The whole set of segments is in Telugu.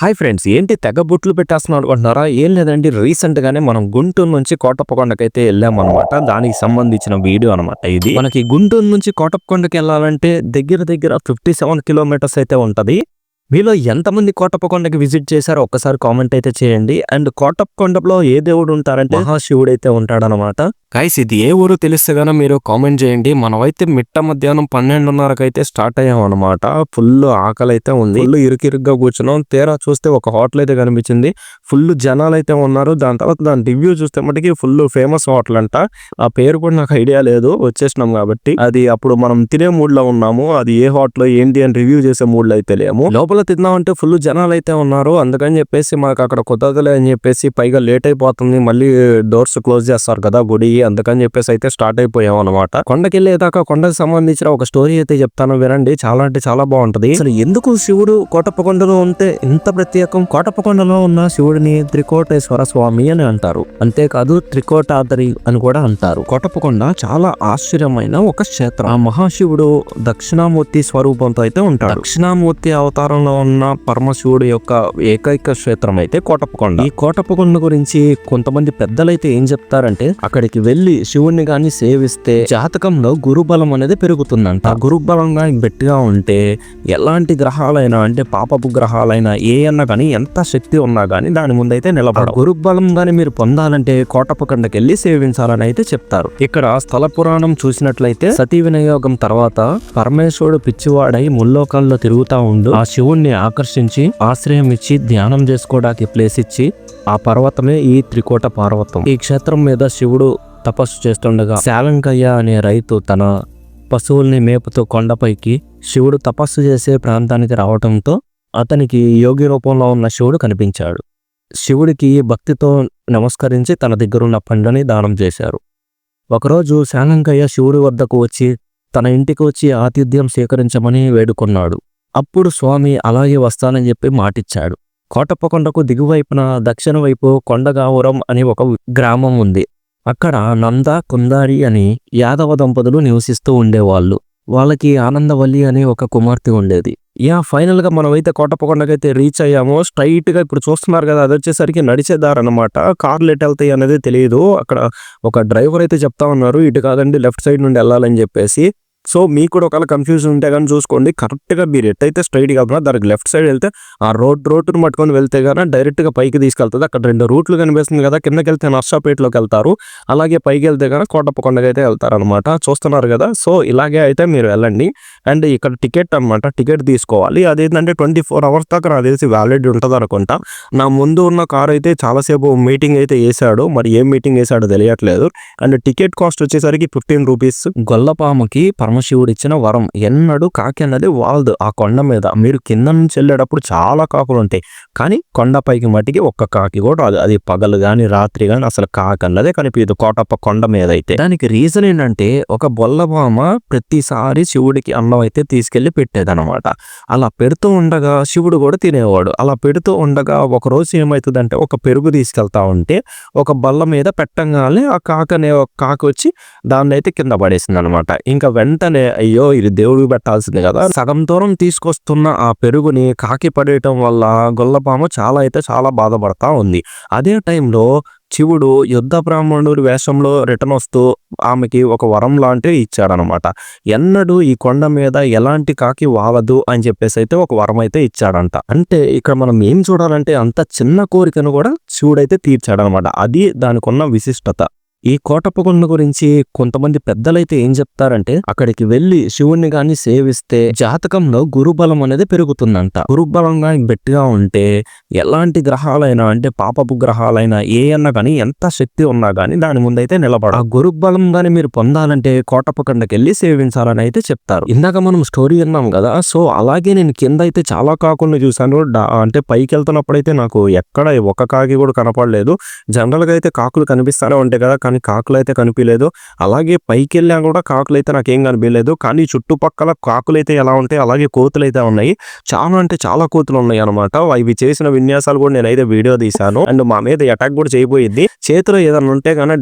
హాయ్ ఫ్రెండ్స్ ఏంటి తెగ బుట్లు పెట్టేస్తున్నాం అనుకుంటున్నారా? ఏం లేదండి రీసెంట్ గానే మనం గుంటూరు నుంచి కోటప్పకొండకైతే వెళ్ళామన్నమాట. దానికి సంబంధించిన వీడియో అనమాట ఇది. మనకి గుంటూరు నుంచి కోటప్పకొండకి వెళ్ళాలంటే దగ్గర దగ్గర ఫిఫ్టీ సెవెన్ కిలోమీటర్స్ అయితే ఉంటది. మీలో ఎంతమంది కోటప్పకొండకి విజిట్ చేశారో ఒక్కసారి కామెంట్ అయితే చేయండి. అండ్ కోటప్పకొండలో ఏ దేవుడు ఉంటారంటే మహాశివుడు అయితే ఉంటాడనమాట గైస్ ఇది ఏ ఊరు తెలిస్తే కానీ మీరు కామెంట్ చేయండి. మనమైతే మిట్ట మధ్యాహ్నం పన్నెండున్నరకు అయితే స్టార్ట్ అయ్యాం అనమాట ఫుల్ ఆకలి అయితే ఉంది. ఫుల్ ఇరుకిరుగ్గా కూర్చున్నాం. తీరా చూస్తే ఒక హోటల్ అయితే కనిపించింది. ఫుల్ జనాలు అయితే ఉన్నారు. దాని తర్వాత దాని రివ్యూ చూస్తే మటుకి ఫుల్ ఫేమస్ హోటల్ అంట. ఆ పేరు కూడా నాకు ఐడియా లేదు. వచ్చేసినాం కాబట్టి. అది అప్పుడు మనం తినే మూడ్లో ఉన్నాము. అది ఏ హోటల్ ఏంటి అని రివ్యూ చేసే మూడ్లో అయితే లేము. లోపల తిందామంటే ఫుల్ జనాలు అయితే ఉన్నారు. అందుకని చెప్పేసి మాకు అక్కడ కుదరదులే అని చెప్పేసి పైగా లేట్ అయిపోతుంది. మళ్ళీ డోర్స్ క్లోజ్ చేస్తారు కదా గుడి. అందుకని చెప్పేసి అయితే స్టార్ట్ అయిపోయాం అనమాట కొండకి వెళ్ళేదాకా కొండకి సంబంధించిన ఒక స్టోరీ అయితే చెప్తాను వినండి. చాలా అంటే చాలా బాగుంటది. అసలు ఎందుకు శివుడు కోటప్పకొండలో ఉంటే ఇంత ప్రత్యేకం? కోటప్పకొండలో ఉన్న శివుడిని త్రికోటేశ్వర స్వామి అని అంటారు. అంతేకాదు త్రికోటాదరి అని కూడా అంటారు. కోటప్పకొండ చాలా ఆశ్చర్యమైన ఒక క్షేత్రం. ఆ మహాశివుడు దక్షిణామూర్తి స్వరూపంతో అయితే ఉంటాడు. దక్షిణామూర్తి అవతారంలో ఉన్న పరమశివుడు యొక్క ఏకైక క్షేత్రం అయితే కోటప్పకొండ. ఈ కోటప్పకొండ గురించి కొంతమంది పెద్దలైతే ఏం చెప్తారంటే అక్కడికి వెళ్ళి శివుణ్ణి కానీ సేవిస్తే జాతకంలో గురుబలం అనేది పెరుగుతుందంట. ఆ గురుబలం కానీ గట్టిగా ఉంటే ఎలాంటి గ్రహాలైనా అంటే పాపపు గ్రహాలైనా ఏ అన్నా కానీ ఎంత శక్తి ఉన్నా కానీ దాని ముందైతే నిలబడ గురుబలం కానీ మీరు పొందాలంటే కోటప్పకొండకి వెళ్ళి సేవించాలని అయితే చెప్తారు. ఇక్కడ స్థల పురాణం చూసినట్లయితే సతీ వినియోగం తర్వాత పరమేశ్వరుడు పిచ్చివాడై ముల్లోకాల్లో తిరుగుతా ఉండు ఆ శివుణ్ణి ఆకర్షించి ఆశ్రయం ఇచ్చి ధ్యానం చేసుకోవడానికి ప్లేస్ ఇచ్చి ఆ పర్వతమే ఈ త్రికోట పర్వతం. ఈ క్షేత్రం మీద శివుడు తపస్సు చేస్తుండగా శాలంకయ్య అనే రైతు తన పశువుల్ని మేపుతూ కొండపైకి శివుడు తపస్సు చేసే ప్రాంతానికి రావటంతో అతనికి యోగి రూపంలో ఉన్న శివుడు కనిపించాడు. శివుడికి భక్తితో నమస్కరించి తన దగ్గరున్న పండ్లని దానం చేశారు. ఒకరోజు శాలంకయ్య శివుడి వద్దకు వచ్చి తన ఇంటికి వచ్చి ఆతిథ్యం స్వీకరించమని వేడుకున్నాడు. అప్పుడు స్వామి అలాగే వస్తానని చెప్పి మాటిచ్చాడు. కోటప్పకొండకు దిగువైపున దక్షిణ వైపు కొండగావురం అని ఒక గ్రామం ఉంది. అక్కడ నంద కుందారి అని యాదవ దంపతులు నివసిస్తూ ఉండేవాళ్ళు. వాళ్ళకి ఆనందవల్లి అనే ఒక కుమార్తె ఉండేది. యా ఫైనల్గా మనమైతే కోటప్పకొండకైతే రీచ్ అయ్యామో స్ట్రైట్గా ఇప్పుడు చూస్తున్నారు కదా అది వచ్చేసరికి నడిచే కార్లు ఎటు వెళ్తాయి అనేది తెలియదు అక్కడ ఒక డ్రైవర్ అయితే చెప్తా ఉన్నారు ఇటు కాదండి లెఫ్ట్ సైడ్ నుండి వెళ్ళాలని చెప్పేసి. సో మీకు కూడా ఒకవేళ కన్ఫ్యూజన్ ఉంటే కానీ చూసుకోండి. కరెక్ట్గా మీరు ఎట్టయితే స్ట్రైట్ కాకుండా దానికి లెఫ్ట్ సైడ్ వెళ్తే ఆ రోడ్ రోడ్డును పట్టుకొని వెళ్తే కానీ డైరెక్ట్గా పైకి తీసుకెళ్తుంది. అక్కడ రెండు రూట్లు కనిపిస్తుంది కదా కిందకి వెళ్తే నర్సాపేటలోకి వెళ్తారు. అలాగే పైకి వెళ్తే కానీ కోటప్పకొండకి అయితే వెళ్తారనమాట చూస్తున్నారు కదా సో ఇలాగే అయితే మీరు వెళ్ళండి. అండ్ ఇక్కడ టికెట్ అనమాట టికెట్ తీసుకోవాలి. అదేంటంటే ట్వంటీ ఫోర్ అవర్స్ దాకా నాకు తెలిసి వ్యాలిడ్ ఉంటుంది అనుకుంటా. నా ముందు ఉన్న కార్ అయితే చాలాసేపు మీటింగ్ అయితే వేసాడు మరి ఏం మీటింగ్ వేసాడో తెలియట్లేదు. అండ్ టికెట్ కాస్ట్ వచ్చేసరికి ఫిఫ్టీన్ రూపీస్ గొల్లపాముకి పరమశివుడు ఇచ్చిన వరం ఎన్నడూ కాకి అన్నది వాల్దు ఆ కొండ మీద మీరు కింద నుంచి వెళ్ళేటప్పుడు చాలా కాకులు ఉంటాయి. కానీ కొండపైకి మట్టికి ఒక్క కాకి కూడా రాదు. అది పగలు కానీ రాత్రి కానీ అసలు కాకి అన్నదే కనిపించదు. కోటప్ప కొండ మీద అయితే. దానికి రీజన్ ఏంటంటే ఒక బొల్లబామ ప్రతిసారి శివుడికి అన్నం అయితే తీసుకెళ్ళి పెట్టేదనమాట అలా పెడుతూ ఉండగా శివుడు కూడా తినేవాడు. అలా పెడుతూ ఉండగా ఒక రోజు ఏమవుతుందంటే ఒక పెరుగు తీసుకెళ్తా ఉంటే ఒక బల్ల మీద పెట్టంగానే ఆ కాక అనే ఒక కాకి వచ్చి దాన్ని అయితే కింద పడేసింది అనమాట ఇంకా వెంటనే అయ్యో ఇది దేవుడికి పెట్టాల్సింది కదా. సగం దూరం తీసుకొస్తున్న ఆ పెరుగుని కాకి పడేయటం వల్ల గొల్లపాము చాలా అయితే చాలా బాధపడతా ఉంది. అదే టైంలో శివుడు యుద్ధ బ్రాహ్మణుడి వేషంలో రిటర్న్ వస్తూ ఆమెకి ఒక వరం లాంటివి ఇచ్చాడనమాట. ఎన్నడూ ఈ కొండ మీద ఎలాంటి కాకి వాలదు అని చెప్పేసి అయితే ఒక వరం అయితే ఇచ్చాడంట. అంటే ఇక్కడ మనం ఏం చూడాలంటే అంత చిన్న కోరికను కూడా శివుడైతే తీర్చాడనమాట. అది దానికి ఉన్న విశిష్టత. ఈ కోటప్పకొండ గురించి కొంతమంది పెద్దలైతే ఏం చెప్తారంటే అక్కడికి వెళ్ళి శివుణ్ణి గాని సేవిస్తే జాతకంలో గురుబలం అనేది పెరుగుతుందంట. గురుబలం గాని గట్టిగా ఉంటే ఎలాంటి గ్రహాలైనా అంటే పాపపు గ్రహాలైనా ఏ అన్నా కానీ ఎంత శక్తి ఉన్నా కానీ దాని ముందైతే నిలబడ ఆ గురుబలం గాని మీరు పొందాలంటే కోటప్పకొండకి వెళ్ళి సేవించాలని అయితే చెప్తారు. ఇందాక మనం స్టోరీ విన్నాం కదా సో అలాగే నేను కింద అయితే చాలా కాకుల్ని చూశాను. అంటే పైకి వెళ్తున్నప్పుడు అయితే నాకు ఎక్కడ ఒక కాకి కూడా కనపడలేదు. జనరల్గా అయితే కాకులు కనిపిస్తానే ఉంటాయి కదా కానీ కాకులు అయితే కనిపించలేదు అలాగే పైకి వెళ్ళా కూడా కాకులు అయితే నాకేం కనిపించలేదు కానీ చుట్టుపక్కల కాకులు అయితే ఎలా ఉంటాయి అలాగే కోతులు అయితే ఉన్నాయి. చాలా అంటే చాలా కోతులు ఉన్నాయి అనమాట ఇవి చేసిన విన్యాసాలు కూడా నేనైతే వీడియో తీశాను. అండ్ మా మీద అటాక్ కూడా చేయబోయింది. చేతిలో ఏదైనా ఉంటే కానీ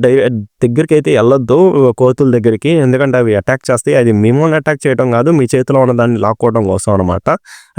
దగ్గరికి అయితే వెళ్ళొద్దు కోతుల దగ్గరికి. ఎందుకంటే అవి అటాక్ చేస్తాయి అది మిమ్మల్ని అటాక్ చేయడం కాదు మీ చేతిలో ఉన్న దాన్ని లాక్కోవడం కోసం అనమాట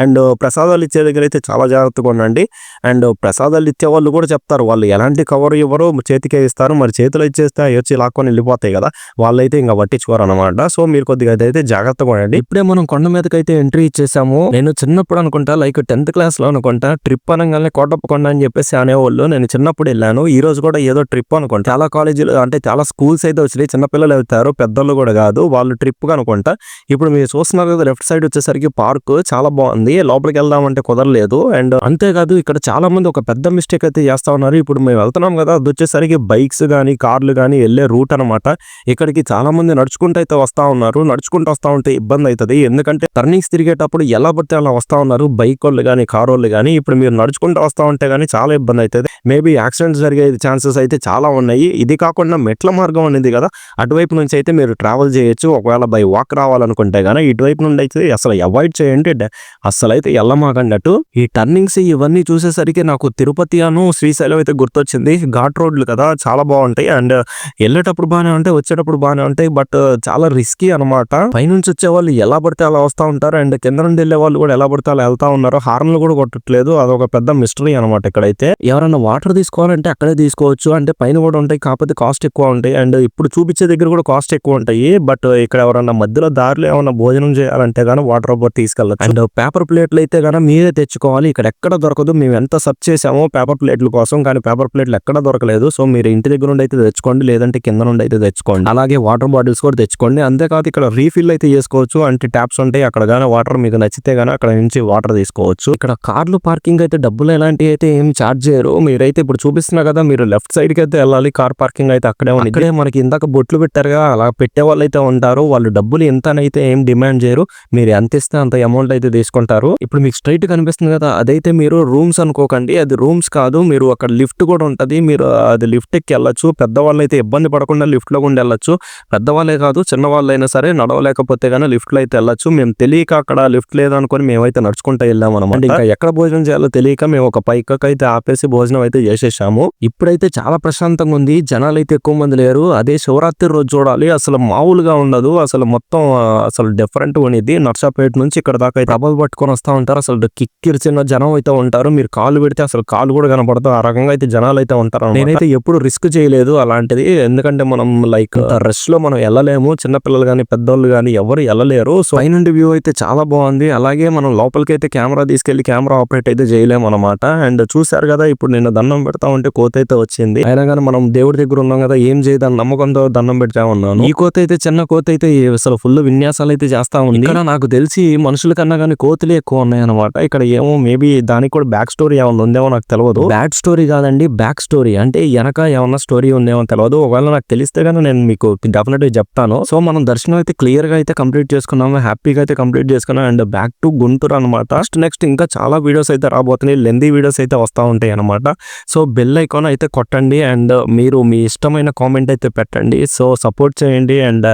అండ్ ప్రసాదాలు ఇచ్చే దగ్గర అయితే చాలా జాగ్రత్తగా ఉండండి. అండ్ ప్రసాదాలు ఇచ్చే వాళ్ళు కూడా చెప్తారు. వాళ్ళు ఎలాంటి కవర్ ఇవ్వరు చేతికే ఇస్తారు. మరి చేతిలో అవి వచ్చి లాక్కొని వెళ్ళిపోతాయి కదా వాళ్ళైతే ఇంకా పట్టించుకోరు అనమాట సో మీరు కొద్దిగా అయితే జాగ్రత్తగా ఉండండి. ఇప్పుడే మనం కొండ మీదకి అయితే ఎంట్రీ ఇచ్చేసాము. నేను చిన్నప్పుడు అనుకుంటా లైక్ టెన్త్ క్లాస్లో అనుకుంటా ట్రిప్ అనగానే కోటప్పకొండ అని చెప్పేసి అనేవాళ్ళు. నేను చిన్నప్పుడు వెళ్ళాను. ఈ రోజు కూడా ఏదో ట్రిప్ అనుకుంటా. చాలా కాలేజీలు అంటే చాలా స్కూల్స్ అయితే వచ్చినాయి. చిన్నపిల్లలు వెళ్తారు పెద్దలు కూడా కాదు. వాళ్ళు ట్రిప్ అనుకుంటా. ఇప్పుడు మీరు చూస్తున్నారు కదా లెఫ్ట్ సైడ్ వచ్చేసరికి పార్క్ చాలా బాగుంది. లోపలికి వెళ్దామంటే కుదరలేదు. అండ్ అంతేకాదు ఇక్కడ చాలా మంది ఒక పెద్ద మిస్టేక్ అయితే చేస్తా ఉన్నారు. ఇప్పుడు మేము వెళ్తున్నాం కదా అది వచ్చేసరికి బైక్స్ కానీ కార్లు కానీ వెళ్ళే రూట్ అనమాట ఇక్కడికి చాలా మంది నడుచుకుంటూ అయితే వస్తా ఉన్నారు. నడుచుకుంటూ వస్తా ఉంటే ఇబ్బంది అవుతుంది ఎందుకంటే టర్నింగ్స్ తిరిగేటప్పుడు ఎలా పడితే అలా వస్తా ఉన్నారు. బైక్ వాళ్ళు కానీ కార్ వాళ్ళు కానీ ఇప్పుడు మీరు నడుచుకుంటూ వస్తా ఉంటే కానీ చాలా ఇబ్బంది అవుతుంది మేబీ యాక్సిడెంట్స్ జరిగే ఛాన్సెస్ అయితే చాలా ఉన్నాయి. ఇది కాకుండా మెట్ల మార్గం అనేది కదా అటువైపు నుంచి అయితే మీరు ట్రావెల్ చేయొచ్చు. ఒకవేళ బై వాక్ రావాలనుకుంటే కానీ ఇటువైపు నుండి అయితే అసలు అవాయిడ్ చేయండి. అసలు అయితే ఎల్లమాగండట్టు ఈ టర్నింగ్స్ ఇవన్నీ చూసేసరికి నాకు తిరుపతి అను శ్రీశైలం అయితే గుర్తొచ్చింది. ఘాట్ రోడ్లు కదా చాలా బాగుంటాయి. అండ్ వెళ్ళేటప్పుడు బాగానే ఉంటాయి వచ్చేటప్పుడు బాగానే ఉంటాయి బట్ చాలా రిస్కీ అనమాట పైనుంచి వచ్చే వాళ్ళు ఎలా పడితే అలా వస్తూ ఉంటారు అండ్ కింద నుండి వెళ్ళే వాళ్ళు కూడా ఎలా పడితే అలా వెళ్తా ఉన్నారు హార్న్లు కూడా కొట్టట్లేదు. అదొక పెద్ద మిస్టరీ అనమాట ఇక్కడైతే. ఎవరైనా వాటర్ తీసుకోవాలంటే అక్కడే తీసుకోవచ్చు అంటే పైన కూడా ఉంటాయి కాకపోతే కాస్ట్ ఎక్కువ ఉంటాయి అండ్ ఇప్పుడు చూపించే దగ్గర కూడా కాస్ట్ ఎక్కువ ఉంటాయి బట్ ఇక్కడ ఎవరైనా మధ్యలో దారిలో ఏమైనా భోజనం చేయాలంటే కానీ వాటర్ బాటిల్ తీసుకెళ్ళచ్చు. అండ్ పేపర్ ప్లేట్లు అయితే కానీ మీరే తెచ్చుకోవాలి ఇక్కడ ఎక్కడ దొరకదు మేము ఎంత సెర్చ్ చేసామో పేపర్ ప్లేట్ల కోసం కానీ పేపర్ ప్లేట్లు ఎక్కడ దొరకలేదు సో మీరు ఇంటి దగ్గర నుండి అయితే తెచ్చుకోండి లేదంటే కింద నుండి అయితే తెచ్చుకోండి. అలాగే వాటర్ బాటిల్స్ కూడా తెచ్చుకోండి. అంతేకాదు ఇక్కడ రీఫిల్ అయితే చేసుకోవచ్చు. అంటే ట్యాప్స్ ఉంటాయి. అక్కడ గానీ వాటర్ మీకు నచ్చితే గానీ అక్కడ నుంచి వాటర్ తీసుకోవచ్చు. ఇక్కడ కార్లు పార్కింగ్ అయితే డబ్బులు ఎలాంటివి అయితే ఏం ఛార్జ్ చేయరు. మీరైతే ఇప్పుడు చూపిస్తున్నా కదా మీరు లెఫ్ట్ సైడ్కి అయితే వెళ్ళాలి. కార్ పార్కింగ్ అయితే అక్కడే ఉంది ఇక్కడే మనకి ఇందాక బొట్లు పెట్టారుగా అలా పెట్టే వాళ్ళు అయితే ఉంటారు. వాళ్ళు డబ్బులు ఎంత అయితే ఏం డిమాండ్ చేయరు. మీరు ఎంత ఇస్తే అంత అమౌంట్ అయితే తీసుకుంటారు. ఇప్పుడు మీకు స్ట్రైట్ కనిపిస్తుంది కదా అదైతే మీరు రూమ్స్ అనుకోకండి. అది రూమ్స్ కాదు. మీరు అక్కడ లిఫ్ట్ కూడా ఉంటది. మీరు అది లిఫ్ట్ ఎక్కి వెళ్ళొచ్చు. పెద్దవాళ్ళు అయితే ఇబ్బంది పడకుండా లిఫ్ట్లో కూడా వెళ్ళొచ్చు. పెద్దవాళ్ళే కాదు చిన్న వాళ్ళైనా సరే నడవలేకపోతే గానీ లిఫ్ట్లో అయితే వెళ్ళొచ్చు. మేము తెలియక అక్కడ లిఫ్ట్ లేదనుకొని మేమైతే నడుచుకుంటూ వెళ్ళాం అనమాట ఇంకా ఎక్కడ భోజనం చేయాలో తెలియక మేము ఒక పైకకి అయితే ఆపేసి భోజనం అయితే చేసేసాము. ఇప్పుడైతే చాలా ప్రశాంతంగా ఉంది. జనాలు అయితే ఎక్కువ మంది లేరు. అదే శివరాత్రి రోజు చూడాలి. అసలు మామూలుగా ఉండదు. అసలు మొత్తం అసలు డిఫరెంట్ ఉన్నది నర్సాపేట నుంచి ఇక్కడ దాకా అయితే ప్రభలు పట్టుకొని వస్తా ఉంటారు. అసలు కిక్కిరిచిన జనం అయితే ఉంటారు. మీరు కాలు పెడితే అసలు కాలు కూడా కనపడదు ఆ రకంగా అయితే జనాలు అయితే ఉంటారు. నేనైతే ఎప్పుడు రిస్క్ చేయలేదు. అలాంటిది. ఎందుకంటే మనం లైక్ రష్లో మనం వెళ్ళలేము చిన్నపిల్లలు కానీ పెద్దోళ్ళు కానీ ఎవరు వెళ్ళలేరు సో పైనుండి వ్యూ అయితే చాలా బాగుంది. అలాగే మనం లోపలికి అయితే కెమెరా తీసుకెళ్ళి కెమెరా ఆపరేట్ అయితే చేయలేము అనమాట అండ్ చూశారు కదా ఇప్పుడు నేను దండం పెడతా ఉంటే కోత అయితే వచ్చింది. అయినా కానీ మనం దేవుడి దగ్గర ఉన్నాం కదా ఏం చేయదని నమ్మకంతో దండం పెడతా ఉన్నాను. ఈ కోత అయితే చిన్న కోత అయితే అసలు ఫుల్ విన్యాసాలు అయితే చేస్తా ఉంది. ఇక్కడ నాకు తెలిసి మనుషుల కన్నా కానీ కోతులే ఎక్కువ ఉన్నాయి అనమాట ఇక్కడ ఏమో మేబీ దానికి కూడా బ్యాక్ స్టోరీ ఏమైనా ఉందేమో నాకు తెలియదు బ్యాక్ స్టోరీ కాదండి బ్యాక్ స్టోరీ అంటే వెనక ఏమన్నా స్టోరీ ఉందేమో తెలియదు ఒకవేళ నాకు తెలిస్తే కానీ నేను మీకు డెఫినెట్గా చెప్తాను. సో మనం దర్శనం అయితే క్లియర్గా అయితే కంప్లీట్ చేసుకున్నాము. హ్యాపీగా అయితే కంప్లీట్ చేసుకున్నాం అండ్ బ్యాక్ టు గుంటూరు అనమాట నెక్స్ట్ నెక్స్ట్ ఇంకా చాలా వీడియోస్ అయితే రాబోతున్నాయి. లెందీ వీడియోస్ అయితే వస్తూ ఉంటాయి అనమాట సో బెల్ ఐకాన్ అయితే కొట్టండి. అండ్ మీరు మీ ఇష్టమైన కామెంట్ అయితే పెట్టండి. సో సపోర్ట్ చేయండి. And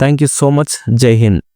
thank you so much జై హింద్